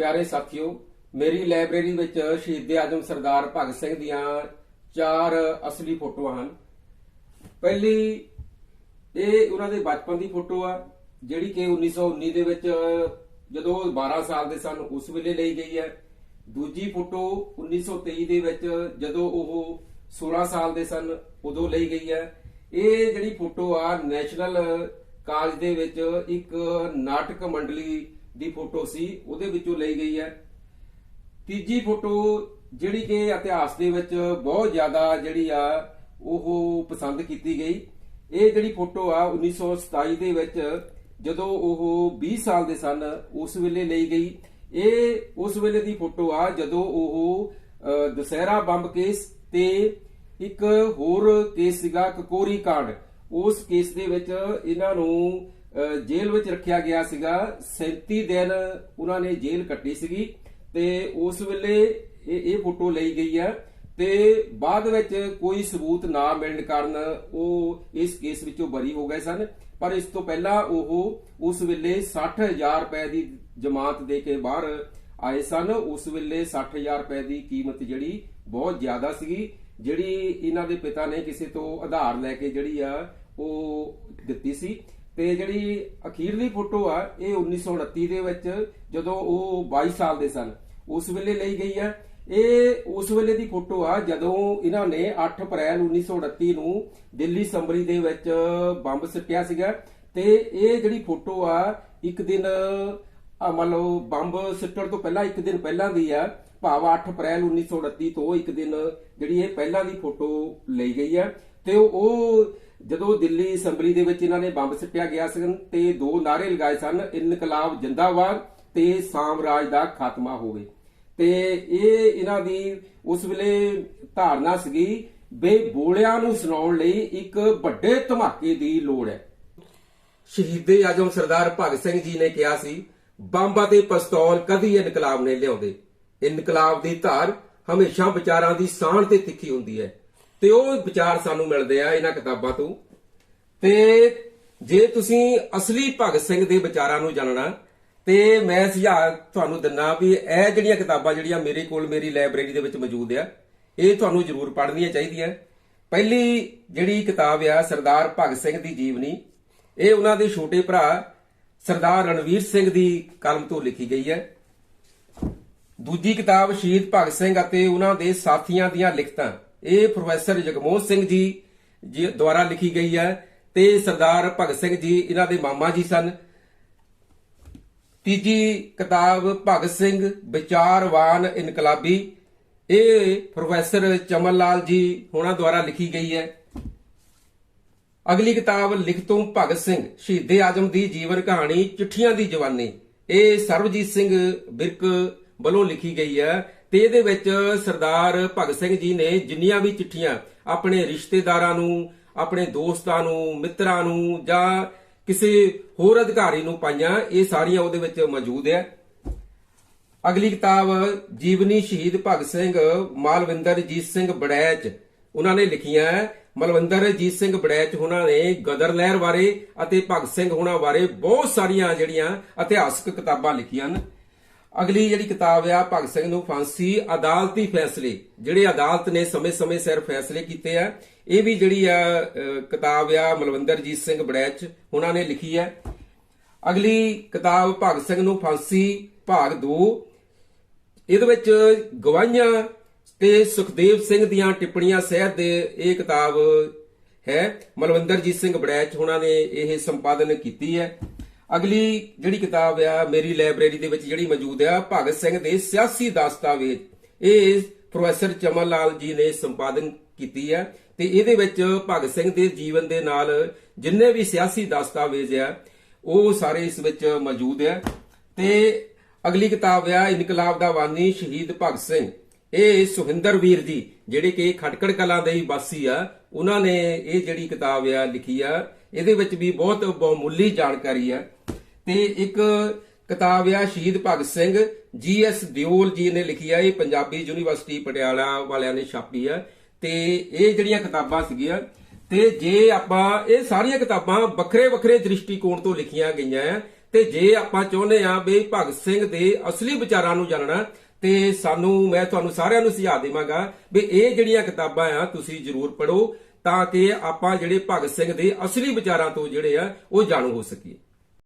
ਪਿਆਰੇ ਸਾਥੀਓ, ਮੇਰੀ ਲਾਇਬ੍ਰੇਰੀ ਵਿੱਚ ਸ਼ਹੀਦ ਆਜਮ ਸਰਦਾਰ ਭਗਤ ਸਿੰਘ ਦੀਆਂ ਚਾਰ ਅਸਲੀ ਫੋਟੋਆਂ ਹਨ। ਪਹਿਲੀ, ਇਹ ਉਹਨਾਂ ਦੇ ਬਚਪਨ ਦੀ ਫੋਟੋ ਆ, ਜਿਹੜੀ ਕਿ 1919 ਦੇ ਵਿੱਚ ਜਦੋਂ 12 ਸਾਲ ਦੇ ਸਨ, ਉਸ ਵੇਲੇ ਲਈ ਗਈ ਹੈ। ਦੂਜੀ ਫੋਟੋ 1923 ਦੇ ਵਿੱਚ ਜਦੋਂ ਉਹ 16 ਸਾਲ ਦੇ ਸਨ, ਉਦੋਂ ਲਈ ਗਈ ਹੈ। ਇਹ ਜਿਹੜੀ ਫੋਟੋ ਆ, ਨੈਸ਼ਨਲ ਕਾਲਜ ਦੇ ਵਿੱਚ ਇੱਕ ਨਾਟਕ ਮੰਡਲੀ ਦੀ ਫੋਟੋ ਸੀ ਉਹਦੇ ਵਿੱਚੋਂ ਲਈ ਗਈ ਹੈ। ਤੀਜੀ ਫੋਟੋ ਜਿਹੜੀ ਕਿ ਇਤਿਹਾਸ ਦੇ ਵਿੱਚ ਬਹੁਤ ਜ਼ਿਆਦਾ ਜਿਹੜੀ ਆ ਉਹ ਪਸੰਦ ਕੀਤੀ ਗਈ। ਇਹ ਜਿਹੜੀ ਫੋਟੋ ਆ 1927 ਦੇ ਵਿੱਚ ਜਦੋਂ ਉਹ 20 ਸਾਲ ਦੇ ਸਨ ਉਸ ਵੇਲੇ ਲਈ ਗਈ। ਇਹ ਉਸ ਵੇਲੇ ਦੀ ਫੋਟੋ ਆ ਜਦੋਂ ਉਹ ਅ, ਬੰਬ ਕੇਸ ਤੇ ਇੱਕ ਹੋਰ ਕੇਸ ਸੀਗਾ ਕਕੋਰੀ ਕਾਂਡ। ਉਸ ਕੇਸ ਦੇ ਵਿੱਚ ਇਹਨਾਂ ਨੂੰ ਜੇਲ੍ਹ ਵਿੱਚ ਰੱਖਿਆ ਗਿਆ ਸੀਗਾ। 37 ਦਿਨ ਉਹਨਾਂ ਨੇ ਜੇਲ੍ਹ ਕੱਟੀ ਸੀਗੀ ਤੇ ਉਸ ਵੇਲੇ ਇਹ ਇਹ ਫੋਟੋ ਲਈ ਗਈ ਹੈ ਤੇ ਬਾਅਦ ਵਿੱਚ ਕੋਈ ਸਬੂਤ ਨਾ ਮਿਲਣ ਕਾਰਨ ਉਹ ਇਸ ਕੇਸ ਵਿੱਚੋਂ ਬਰੀ ਹੋ ਗਏ ਸਨ। ਪਰ ਇਸ ਤੋਂ ਪਹਿਲਾਂ ਉਹ ਉਸ ਵੇਲੇ 60000 ਰੁਪਏ ਦੀ ਜ਼ਮਾਨਤ ਦੇ ਕੇ ਬਾਹਰ ਆਏ ਸਨ। ਉਸ ਵੇਲੇ 60000 ਰੁਪਏ ਦੀ ਕੀਮਤ ਜਿਹੜੀ ਬਹੁਤ ਜ਼ਿਆਦਾ ਸੀਗੀ, ਜਿਹੜੀ ਇਹਨਾਂ ਦੇ ਪਿਤਾ ਨੇ ਕਿਸੇ ਤੋਂ ਆਧਾਰ ਲੈ ਕੇ ਜਿਹੜੀ ਆ ਉਹ ਦਿੱਤੀ ਸੀ। ਤੇ ਜਿਹੜੀ ਅਖੀਰਲੀ ਫੋਟੋ ਆ, ਇਹ 1929 ਦੇ ਵਿੱਚ ਜਦੋਂ ਉਹ 22 ਸਾਲ ਦੇ ਸਨ। ਉਸ ਵੇਲੇ ਲਈ ਗਈ ਹੈ ਇਹ ਉਸ ਵੇਲੇ ਦੀ ਫੋਟੋ ਆ, ਜਦੋਂ ਇਹਨਾਂ ਨੇ 8 ਅਪ੍ਰੈਲ 1929 ਨੂੰ ਦਿੱਲੀ ਸੰਭਰੀ ਦੇ ਵਿੱਚ ਬੰਬ ਸਿੱਟਿਆ ਸੀਗਾ। ਤੇ ਇਹ ਜਿਹੜੀ ਫੋਟੋ ਆ, ਇੱਕ ਦਿਨ, ਆ ਮੰਨ ਲਓ ਬੰਬ ਸਿੱਟਣ ਤੋਂ ਪਹਿਲਾਂ, ਇੱਕ ਦਿਨ ਪਹਿਲਾਂ ਦੀ ਆ, ਭਾਵ 8 ਅਪ੍ਰੈਲ 1929 ਤੋਂ ਇੱਕ ਦਿਨ ਜਿਹੜੀ ਇਹ ਪਹਿਲਾਂ ਦੀ ਫੋਟੋ ਲਈ ਗਈ ਆ। ਤੇ ਉਹ ਜਦੋਂ ਦਿੱਲੀ ਅਸੈਂਬਲੀ ਦੇ ਵਿੱਚ ਇਹਨਾਂ ਨੇ ਬੰਬ ਸਿੱਟਿਆ ਗਿਆ ਸੀ ਤੇ ਦੋ ਨਾਰੇ ਲਗਾਏ ਸਨ, ਇਨਕਲਾਬ ਜਿੰਦਾਬਾਦ ਤੇ ਸਾਮਰਾਜ ਦਾ ਖਾਤਮਾ ਹੋਵੇ ਤੇ ਇਹ ਇਹਨਾਂ ਦੀ ਉਸ ਵੇਲੇ ਧਾਰਨਾ ਸੀਗੀ ਬੇ ਬੋਲਿਆਂ ਨੂੰ ਸੁਣਾਉਣ ਲਈ ਇੱਕ ਵੱਡੇ ਧਮਾਕੇ ਦੀ ਲੋੜ ਹੈ। ਸ਼ਹੀਦੇ ਆਜਮ ਸਰਦਾਰ ਭਗਤ ਸਿੰਘ ਜੀ ਨੇ ਕਿਹਾ ਸੀ, ਬੰਬ ਅਤੇ ਪਿਸਤੌਲ ਕਦੀ ਇਨਕਲਾਬ ਨਹੀਂ ਲਿਆਉਂਦੇ। ਇਨਕਲਾਬ ਦੀ ਧਾਰ ਹਮੇਸ਼ਾ ਵਿਚਾਰਾਂ ਦੀ ਸਾਂਝ ਤੇ ਤਿੱਖੀ ਹੁੰਦੀ ਹੈ। ਤੇ ਉਹ ਵਿਚਾਰ ਸਾਨੂੰ ਮਿਲਦੇ ਆ ਇਹਨਾਂ ਕਿਤਾਬਾਂ ਤੋਂ। ਤੇ ਜੇ ਤੁਸੀਂ ਅਸਲੀ ਭਗਤ ਸਿੰਘ ਦੇ ਵਿਚਾਰਾਂ ਨੂੰ ਜਾਣਨਾ, ਤੇ ਮੈਂ ਸੁਝਾਅ ਤੁਹਾਨੂੰ ਦਿੰਨਾ ਵੀ ਇਹ ਜਿਹੜੀਆਂ ਕਿਤਾਬਾਂ ਜਿਹੜੀਆਂ ਮੇਰੇ ਕੋਲ ਮੇਰੀ ਲਾਇਬ੍ਰੇਰੀ ਦੇ ਵਿੱਚ ਮੌਜੂਦ ਆ, ਇਹ ਤੁਹਾਨੂੰ ਜ਼ਰੂਰ ਪੜ੍ਹਨੀਆਂ ਚਾਹੀਦੀਆਂ। ਪਹਿਲੀ ਜਿਹੜੀ ਕਿਤਾਬ ਆ ਸਰਦਾਰ ਭਗਤ ਸਿੰਘ ਦੀ ਜੀਵਨੀ, ਇਹ ਉਹਨਾਂ ਦੇ ਛੋਟੇ ਭਰਾ ਸਰਦਾਰ ਰਣਵੀਰ ਸਿੰਘ ਦੀ ਕਲਮ ਤੋਂ ਲਿਖੀ ਗਈ ਹੈ। ਦੂਜੀ ਕਿਤਾਬ ਸ਼ਹੀਦ ਭਗਤ ਸਿੰਘ ਅਤੇ ਉਹਨਾਂ ਦੇ ਸਾਥੀਆਂ ਦੀਆਂ ਲਿਖਤਾਂ। ਇਹ ਪ੍ਰੋਫੈਸਰ ਜਗਮੋਹਨ ਸਿੰਘ ਜੀ ਜੀ ਦੁਆਰਾ ਲਿਖੀ ਗਈ ਹੈ ਤੇ ਸਰਦਾਰ ਭਗਤ ਸਿੰਘ ਜੀ ਇਹਨਾਂ ਦੇ ਮਾਮਾ ਜੀ ਸਨ। ਤੀਜੀ ਕਿਤਾਬ ਭਗਤ ਸਿੰਘ ਵਿਚਾਰਵਾਨ ਇਨਕਲਾਬੀ। ਇਹ ਪ੍ਰੋਫੈਸਰ ਚਮਨ ਲਾਲ ਜੀ ਹੋਣਾ ਦੁਆਰਾ ਲਿਖੀ ਗਈ ਹੈ। ਅਗਲੀ ਕਿਤਾਬ ਲਿਖਤੋਂ ਭਗਤ ਸਿੰਘ, ਸ਼ਹੀਦੇ ਆਜਮ ਦੀ ਜੀਵਨ ਕਹਾਣੀ, ਚਿੱਠੀਆਂ ਦੀ ਜਵਾਨੀ। ਇਹ ਸਰਬਜੀਤ ਸਿੰਘ ਬਿਰਕ ਵੱਲੋਂ ਲਿਖੀ ਗਈ ਹੈ। ਤੇ ਇਹਦੇ ਵਿੱਚ ਸਰਦਾਰ ਭਗਤ ਸਿੰਘ ਜੀ ਨੇ ਜਿੰਨੀਆਂ ਵੀ ਚਿੱਠੀਆਂ ਆਪਣੇ ਰਿਸ਼ਤੇਦਾਰਾਂ ਨੂੰ, ਆਪਣੇ ਦੋਸਤਾਂ ਨੂੰ, ਮਿੱਤਰਾਂ ਨੂੰ ਜਾਂ ਕਿਸੇ ਹੋਰ ਅਧਿਕਾਰੀ ਨੂੰ ਪਾਈਆਂ, ਇਹ ਸਾਰੀਆਂ ਉਹਦੇ ਵਿੱਚ ਮੌਜੂਦ ਹੈ ਅਗਲੀ ਕਿਤਾਬ, ਜੀਵਨੀ ਸ਼ਹੀਦ ਭਗਤ ਸਿੰਘ ਮਾਲਵਿੰਦਰਜੀਤ ਸਿੰਘ ਬੜੈਚ ਉਹਨਾਂ ਨੇ ਲਿਖੀਆਂ ਹੈ। ਮਲਵਿੰਦਰ ਸਿੰਘ ਬੜੈਚ ਉਹਨਾਂ ਨੇ ਗਦਰ ਲਹਿਰ ਬਾਰੇ ਅਤੇ ਭਗਤ ਸਿੰਘ ਹੋਣਾ ਬਾਰੇ ਬਹੁਤ ਸਾਰੀਆਂ ਜਿਹੜੀਆਂ ਇਤਿਹਾਸਕ ਕਿਤਾਬਾਂ ਲਿਖੀਆਂ ਹਨ ਅਗਲੀ ਜਿਹੜੀ ਕਿਤਾਬ ਆ, ਭਗਤ ਸਿੰਘ ਨੂੰ ਫਾਂਸੀ, ਅਦਾਲਤੀ ਫੈਸਲੇ, ਜਿਹੜੇ ਅਦਾਲਤ ਨੇ ਸਮੇਂ-ਸਮੇਂ ਸਿਰ ਫੈਸਲੇ ਕੀਤੇ ਆ, ਇਹ ਵੀ ਜਿਹੜੀ ਆ ਕਿਤਾਬ ਆ, ਮਲਵਿੰਦਰਜੀਤ ਸਿੰਘ ਬੜੈਚ, ਉਹਨਾਂ ਨੇ ਲਿਖੀ ਹੈ ਅਗਲੀ ਕਿਤਾਬ, ਭਗਤ ਸਿੰਘ ਨੂੰ ਫਾਂਸੀ, ਭਾਗ 2 ਇਹਦੇ ਵਿੱਚ ਗਵਾਹੀਆਂ ਤੇ ਸੁਖਦੇਵ ਸਿੰਘ ਦੀਆਂ ਟਿੱਪਣੀਆਂ ਸਹਿਤ ਦੇ ਇਹ ਕਿਤਾਬ ਹੈ। ਮਲਵਿੰਦਰਜੀਤ ਸਿੰਘ ਬੜੈਚ, ਉਹਨਾਂ ਨੇ ਇਹ ਸੰਪਾਦਨ ਕੀਤੀ ਹੈ। ਅਗਲੀ ਜਿਹੜੀ ਕਿਤਾਬ ਆ, ਮੇਰੀ ਲਾਇਬ੍ਰੇਰੀ ਦੇ ਵਿੱਚ ਜਿਹੜੀ ਮੌਜੂਦ ਆ, ਭਗਤ ਸਿੰਘ ਦੇ ਸਿਆਸੀ ਦਸਤਾਵੇਜ਼। ਇਹ ਪ੍ਰੋਫੈਸਰ ਚਮਨ ਲਾਲ ਜੀ ਨੇ ਸੰਪਾਦਨ ਕੀਤੀ ਹੈ ਤੇ ਇਹਦੇ ਵਿੱਚ ਭਗਤ ਸਿੰਘ ਦੇ ਜੀਵਨ ਦੇ ਨਾਲ ਜਿੰਨੇ ਵੀ ਸਿਆਸੀ ਦਸਤਾਵੇਜ਼ ਆ, ਉਹ ਸਾਰੇ ਇਸ ਵਿੱਚ ਮੌਜੂਦ ਆ। ਤੇ ਅਗਲੀ ਕਿਤਾਬ ਆ, ਇਨਕਲਾਬ ਦਾ ਵਾਨੀ ਸ਼ਹੀਦ ਭਗਤ ਸਿੰਘ। ਇਹ ਸੁਹਿੰਦਰ ਵੀਰ ਜੀ, ਜਿਹੜੇ ਕਿ ਖਟਕੜ ਕਲਾਂ ਦੇ ਹੀ ਵਾਸੀ ਆ, ਉਹਨਾਂ ਨੇ ਇਹ ਜਿਹੜੀ ਕਿਤਾਬ ਆ ਲਿਖੀ ਆ ਇਹਦੇ ਵਿੱਚ ਵੀ ਬਹੁਤ ਬਹੁਮੁੱਲੀ ਜਾਣਕਾਰੀ ਹੈ। ਤੇ ਇੱਕ ਕਿਤਾਬ ਆ ਸ਼ਹੀਦ ਭਗਤ ਸਿੰਘ, ਜੀ ਐਸ ਦਿਓਲ ਜੀ ਨੇ ਲਿਖੀ ਆ, ਇਹ ਪੰਜਾਬੀ ਯੂਨੀਵਰਸਿਟੀ ਪਟਿਆਲਾ ਵਾਲਿਆਂ ਨੇ ਛਾਪੀ ਆ। ਤੇ ਇਹ ਜਿਹੜੀਆਂ ਕਿਤਾਬਾਂ ਸੀਗੀਆਂ, ਤੇ ਜੇ ਆਪਾਂ ਇਹ ਸਾਰੀਆਂ ਕਿਤਾਬਾਂ ਵੱਖਰੇ ਵੱਖਰੇ ਦ੍ਰਿਸ਼ਟੀਕੋਣ ਤੋਂ ਲਿਖੀਆਂ ਗਈਆਂ ਆ, ਤੇ ਜੇ ਆਪਾਂ ਚਾਹੁੰਦੇ ਆ ਵੀ ਭਗਤ ਸਿੰਘ ਦੇ ਅਸਲੀ ਵਿਚਾਰਾਂ ਨੂੰ ਜਾਣਨਾ, ਤੇ ਸਾਨੂੰ, ਮੈਂ ਤੁਹਾਨੂੰ ਸਾਰਿਆਂ ਨੂੰ ਸੁਝਾਅ ਦੇਵਾਂਗਾ ਵੀ ਇਹ ਜਿਹੜੀਆਂ ਕਿਤਾਬਾਂ ਆ, ਤੁਸੀਂ ਜ਼ਰੂਰ ਪੜ੍ਹੋ। ਤਾਂ ਕਿ ਆਪਾਂ ਜਿਹੜੇ ਭਗਤ ਸਿੰਘ ਦੇ ਅਸਲੀ ਵਿਚਾਰਾਂ ਤੋਂ ਜਿਹੜੇ ਆ, ਉਹ ਜਾਣੂ ਹੋ ਸਕੀਏ।